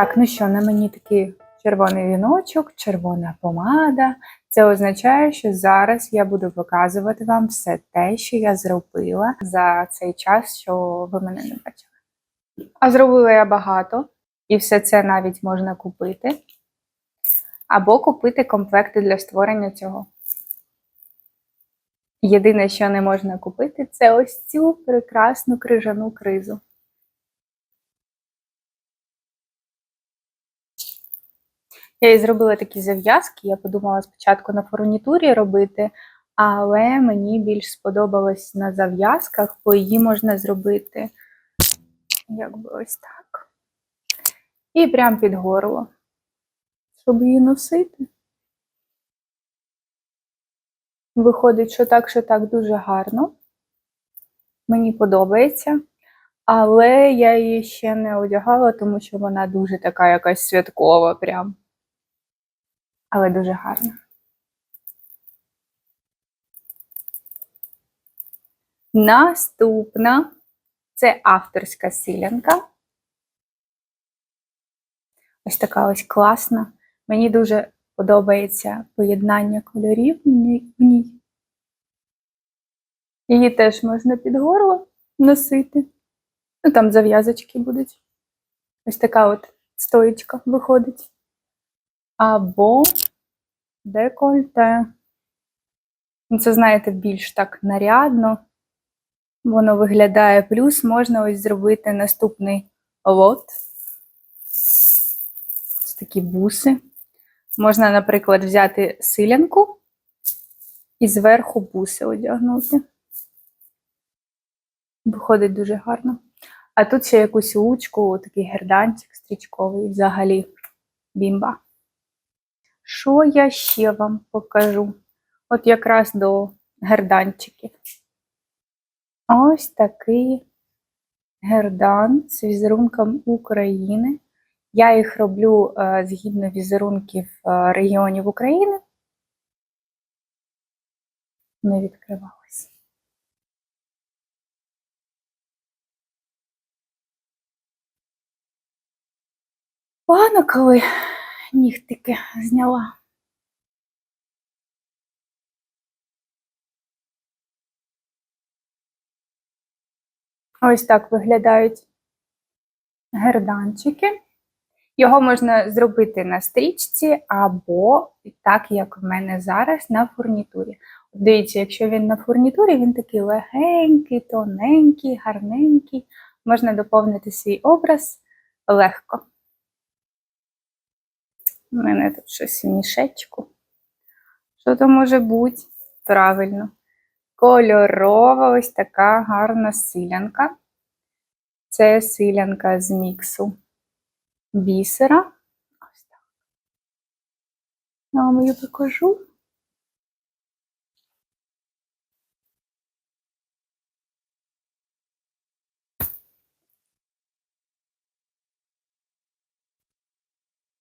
Так, ну що, на мені такий червоний віночок, червона помада. Це означає, що зараз я буду показувати вам все те, що я зробила за цей час, що ви мене не бачили. А зробила я багато, і все це навіть можна купити. Або купити комплекти для створення цього. Єдине, що не можна купити, це ось цю прекрасну крижану кризу. Я і зробила такі зав'язки. Я подумала спочатку на фурнітурі робити, але мені більш сподобалось на зав'язках, бо її можна зробити якби ось так. І прям під горло, щоб її носити. Виходить, що так, що так дуже гарно. Мені подобається. Але я її ще не одягала, тому що вона дуже така якась святкова прям. Але дуже гарна. Наступна це авторська силянка. Ось така ось класна. Мені дуже подобається поєднання кольорів в ній. Її теж можна під горло носити. Ну, там зав'язочки будуть. Ось така от стоїчка виходить. Або декольте. Ну, Це, знаєте, більш так нарядно. Воно виглядає. Плюс можна ось зробити наступний лот. Ось такі буси. Можна, наприклад, взяти силянку і зверху буси одягнути. Виходить дуже гарно. А тут ще якусь лучку, такий герданчик стрічковий, взагалі бімба. Що я ще вам покажу? От якраз до герданчиків. Ось такий гердан з візерунком України. Я їх роблю е, згідно візерунків е, регіонів України. Не відкривалось. Погано, коли нігтики зняла. Ось так виглядають герданчики. Його можна зробити на стрічці або так, як в мене зараз, на фурнітурі. Дивіться, якщо він на фурнітурі, він такий легенький, тоненький, гарненький. Можна доповнити свій образ легко. У мене тут щось в мішечку. Що то може бути? Правильно. Кольорова ось така гарна силянка. Це силянка з міксу бісера. Ось так. Я вам її покажу.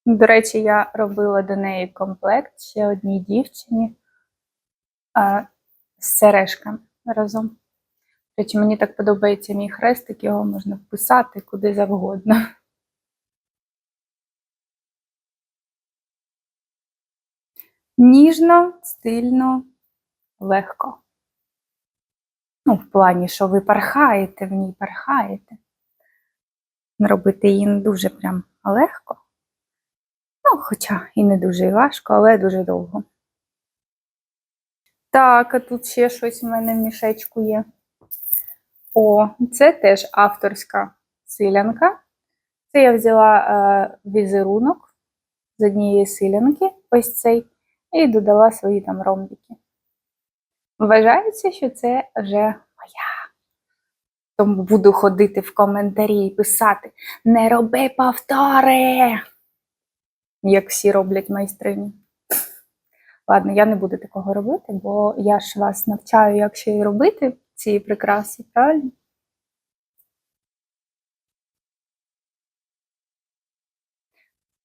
До речі, я робила до неї комплект ще одній дівчині а, з сережками разом. Речі, мені так подобається мій хрестик, його можна вписати куди завгодно. Ніжно, стильно, легко. Ну, в плані, що ви пархаєте в ній, пархаєте. Робити її не дуже прям легко. Хоча і не дуже важко, але дуже довго. Так, а тут ще щось в мене в мішечку є. О, це теж авторська силянка. Це я взяла е, візерунок з однієї силянки, ось цей, і додала свої там ромбики. Вважається, що це вже моя. Тому буду ходити в коментарі і писати: не роби повтори! Як всі роблять майстрині. Ладно, я не буду такого робити, бо я ж вас навчаю, як ще й робити ці прикраси, правильно?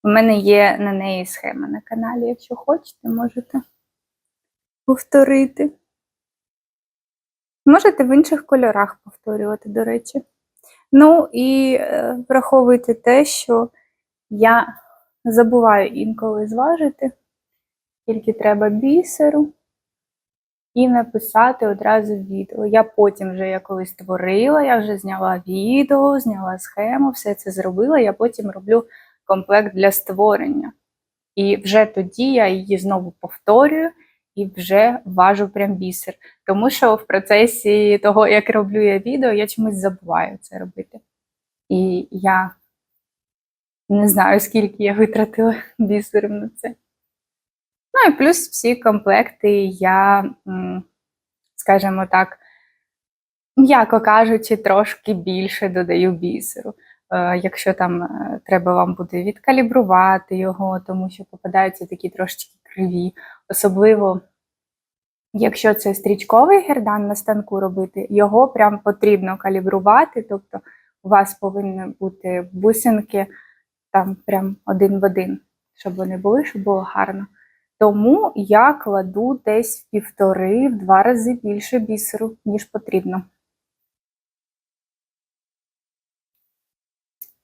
У мене є на неї схема на каналі. Якщо хочете, можете повторити. Можете в інших кольорах повторювати, до речі. Ну і е, враховуйте те, що Я забуваю інколи зважити, скільки треба бісеру, і написати одразу відео. Я потім вже я коли створила, я вже зняла відео, зняла схему, все це зробила. Я потім роблю комплект для створення. І вже тоді я її знову повторюю і вже важу прям бісер. Тому що в процесі того, як роблю я відео, я чомусь забуваю це робити. І я не знаю, скільки я витратила бісерів на це. Ну і плюс всі комплекти я, скажімо так, м'яко кажучи, трошки більше додаю бісеру. Е, Якщо там е, треба вам буде відкалібрувати його, тому що попадаються такі трошечки криві. Особливо, якщо це стрічковий гердан на станку робити, його прям потрібно калібрувати, тобто у вас повинні бути бусинки там прям один в один, щоб вони були, щоб було гарно. Тому я кладу десь в півтори, в два рази більше бісеру, ніж потрібно.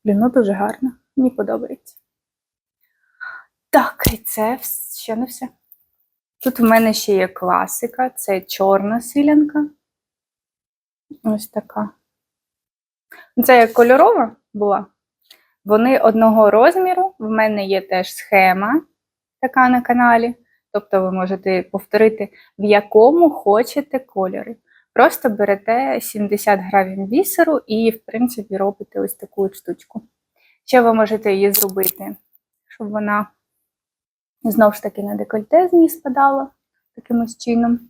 Блін, ну дуже гарно. Мені подобається. Так, і це ще не все. Тут в мене ще є класика, це чорна силянка. Ось така. Це як кольорова була. Вони одного розміру. В мене є теж схема така на каналі. Тобто ви можете повторити, в якому хочете кольорі. Просто берете 70 грамів бісеру і, в принципі, робите ось таку штучку. Ще ви можете її зробити, щоб вона знову ж таки на декольте з ній спадала такимось чином.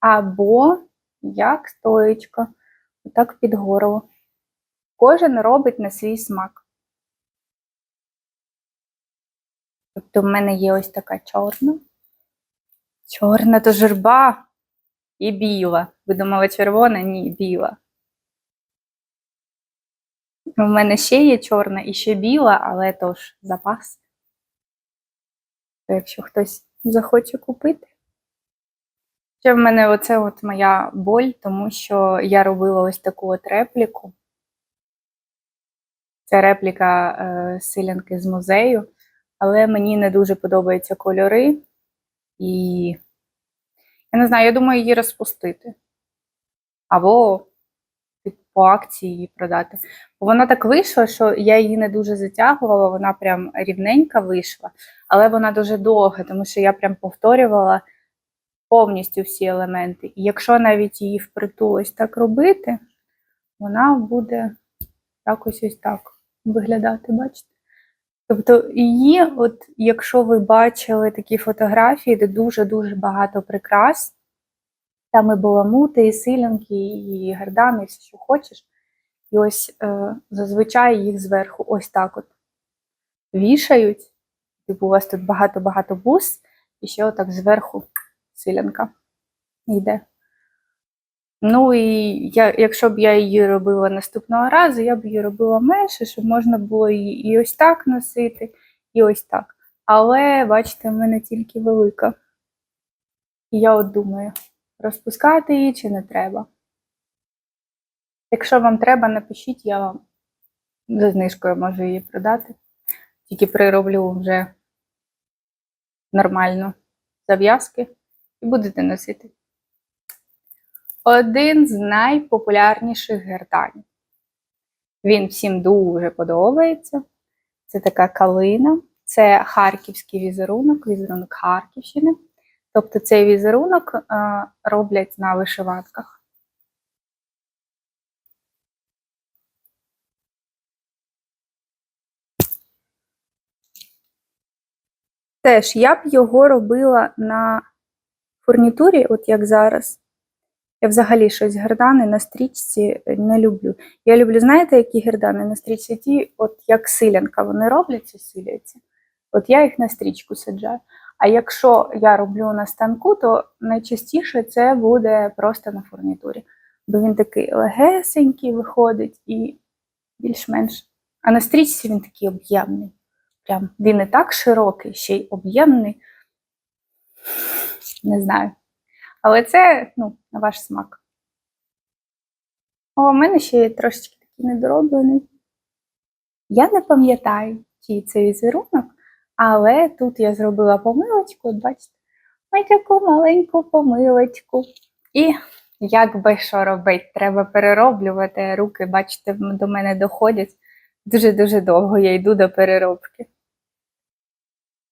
Або як стоечка, отак під горло. Кожен робить на свій смак. Тобто в мене є ось така чорна. Чорна то журба і біла. Ви думали, червона? Ні, біла. У мене ще є чорна і ще біла, але тож запас. Якщо хтось захоче купити. Ще в мене оце от моя боль, тому що я робила ось таку от репліку. Це репліка е, силянки з музею, але мені не дуже подобаються кольори. І я не знаю, я думаю її розпустити. Або типу, по акції її продати. Бо вона так вийшла, що я її не дуже затягувала, вона прям рівненька вийшла, але вона дуже довга, тому що я прям повторювала повністю всі елементи. І якщо навіть її впритул ось так робити, вона буде якось ось так виглядати, бачите? Тобто її, от якщо ви бачили такі фотографії, де дуже-дуже багато прикрас, там і баламути, і силянки, і гардани, і все, що хочеш. І ось е, зазвичай їх зверху ось так от вішають. Типу, у вас тут багато-багато бус, і ще отак зверху силянка йде. Ну і я, якщо б я її робила наступного разу, я б її робила менше, щоб можна було її і ось так носити, і ось так. Але, бачите, в мене тільки велика. І я от думаю, розпускати її чи не треба. Якщо вам треба, напишіть, я вам за знижкою можу її продати. Тільки прироблю вже нормально зав'язки і будете носити. Один з найпопулярніших герданів. Він всім дуже подобається. Це така калина, це харківський візерунок, візерунок Харківщини. Тобто цей візерунок е, роблять на вишиванках. Теж я б його робила на фурнітурі, от як зараз. Я взагалі щось гердани на стрічці не люблю. Я люблю, знаєте, які гердани на стрічці? Ті, от як силянка, вони робляться, силяться. От я їх на стрічку саджаю. А якщо я роблю на станку, то найчастіше це буде просто на фурнітурі. Бо він такий легесенький виходить і більш-менш. А на стрічці він такий об'ємний. Прям він і так широкий, ще й об'ємний. Не знаю. Але це ну, на ваш смак. О, у мене ще є трошечки такий недороблений. Я не пам'ятаю, чий це візерунок, але тут я зробила помилочку, бачите, ось таку маленьку помилочку. І як би що робити, треба перероблювати. Руки, бачите, до мене доходять. Дуже-дуже довго я йду до переробки.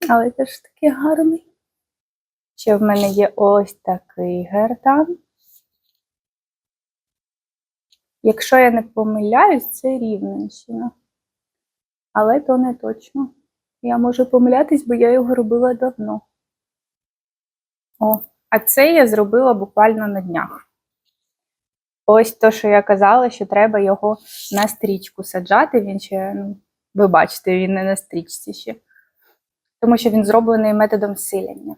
Але теж такий гарний. Ще в мене є ось такий гердан. Якщо я не помиляюсь, це Рівненщина. Але то не точно. Я можу помилятись, бо я його робила давно. О, а це я зробила буквально на днях. Ось то, що я казала, що треба його на стрічку саджати. Він ще, ну, ви бачите, він не на стрічці ще. Тому що він зроблений методом силяння.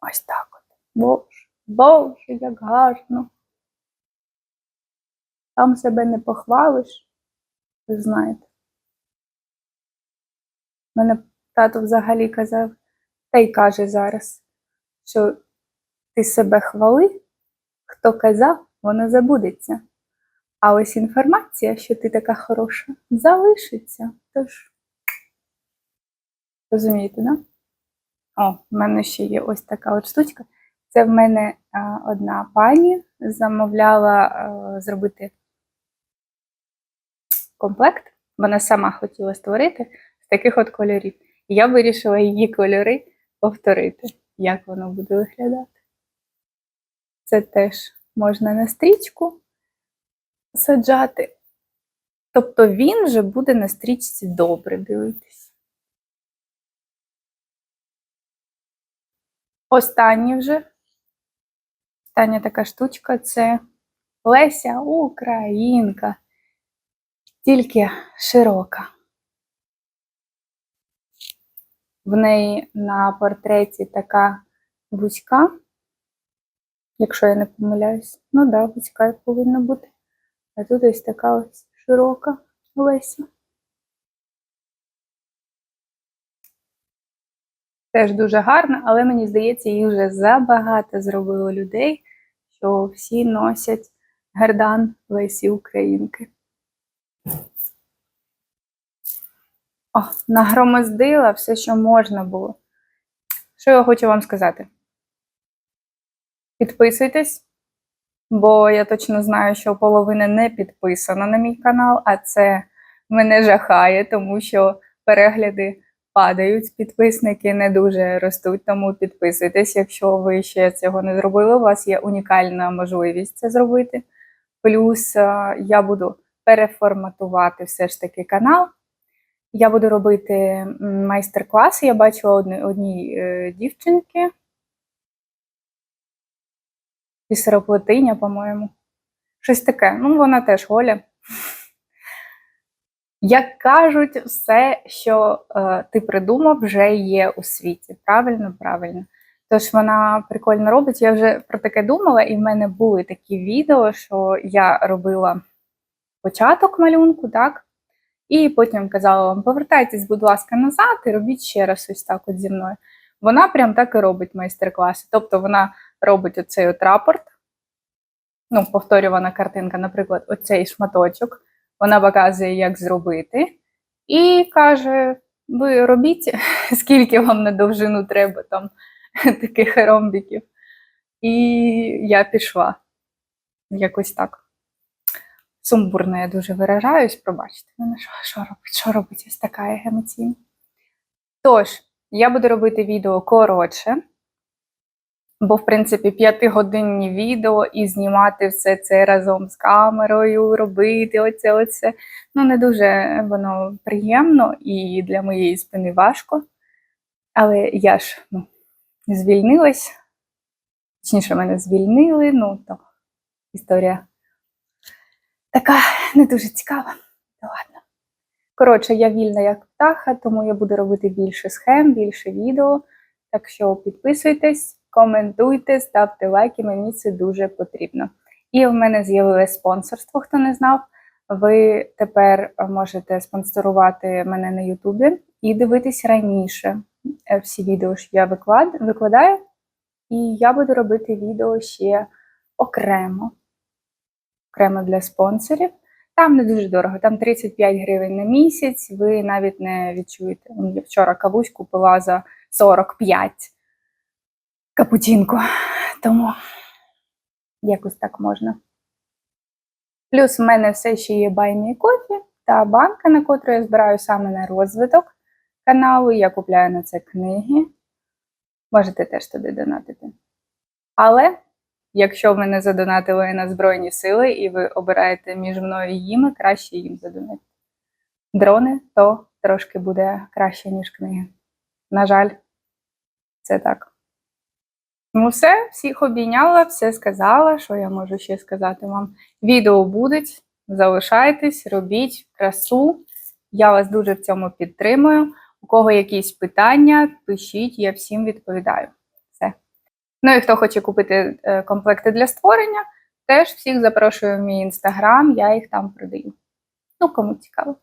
Ось так от. Боже, боже, як гарно. Там себе не похвалиш, ви знаєте. Мене тато взагалі казав, та й каже зараз, що ти себе хвали, хто казав, воно забудеться. А ось інформація, що ти така хороша, залишиться. Тож, розумієте, да? О, в мене ще є ось така от штучка. Це в мене одна пані замовляла зробити комплект. Вона сама хотіла створити з таких от кольорів. Я вирішила її кольори повторити, як воно буде виглядати. Це теж можна на стрічку саджати. Тобто він вже буде на стрічці добре дивитись. Останнє вже. Остання така штучка це Леся Українка. Тільки широка. В неї на портреті така вузька, якщо я не помиляюсь. Ну да, вузька повинна бути. А тут ось така ось широка Леся. Теж дуже гарна, але мені здається, її вже забагато зробило людей, що всі носять гердан Лесі Українки. О, нагромоздила все, що можна було. Що я хочу вам сказати? Підписуйтесь, бо я точно знаю, що половина не підписана на мій канал, а це мене жахає, тому що перегляди падають, підписники не дуже ростуть, тому підписуйтесь, якщо ви ще цього не зробили. У вас є унікальна можливість це зробити. Плюс е, я буду переформатувати все ж таки канал. Я буду робити майстер-класи. Я бачила одні, одній е, дівчинки. Пісароплетиня, по-моєму. Щось таке. Ну, вона теж Оля. Як кажуть, все, що е, ти придумав, вже є у світі. Правильно, правильно. Тож вона прикольно робить. Я вже про таке думала, і в мене були такі відео, що я робила початок малюнку, так? І потім казала вам, повертайтесь, будь ласка, назад і робіть ще раз ось так от зі мною. Вона прям так і робить майстер-класи. Тобто вона робить оцей от рапорт, ну, повторювана картинка, наприклад, оцей шматочок. Вона показує, як зробити, і каже: ви робіть, скільки вам на довжину треба там таких ромбіків. І я пішла. Якось так. Сумбурно я дуже виражаюсь, пробачте мене, що, що робить, що робить ось така емоційна. Тож, я буду робити відео коротше, бо, в принципі, п'ятигодинні відео і знімати все це разом з камерою, робити оце, оце. Ну, не дуже воно приємно і для моєї спини важко. Але я ж ну, звільнилась. Точніше, мене звільнили, ну то історія така не дуже цікава. Ну, ладно. Коротше, я вільна як птаха, тому я буду робити більше схем, більше відео. Так що підписуйтесь, коментуйте, ставте лайки, мені це дуже потрібно. І в мене з'явилось спонсорство, хто не знав. Ви тепер можете спонсорувати мене на Ютубі і дивитись раніше е, всі відео, що я виклад... викладаю. І я буду робити відео ще окремо, окремо для спонсорів. Там не дуже дорого, там 35 гривень на місяць. Ви навіть не відчуєте. Я вчора кавусь купила за 45 капучинку. Тому якось так можна. Плюс в мене все ще є Buy кофі та банка, на котру я збираю саме на розвиток каналу. Я купляю на це книги. Можете теж туди донатити. Але якщо ви не задонатили на Збройні Сили і ви обираєте між мною і їми, краще їм задонатити. Дрони то трошки буде краще, ніж книги. На жаль, це так. Ну, все, всіх обійняла, все сказала, що я можу ще сказати вам. Відео будуть, залишайтесь, робіть красу. Я вас дуже в цьому підтримую. У кого якісь питання, пишіть, я всім відповідаю. Все. Ну і хто хоче купити е, комплекти для створення, теж всіх запрошую в мій інстаграм, я їх там продаю. Ну, кому цікаво.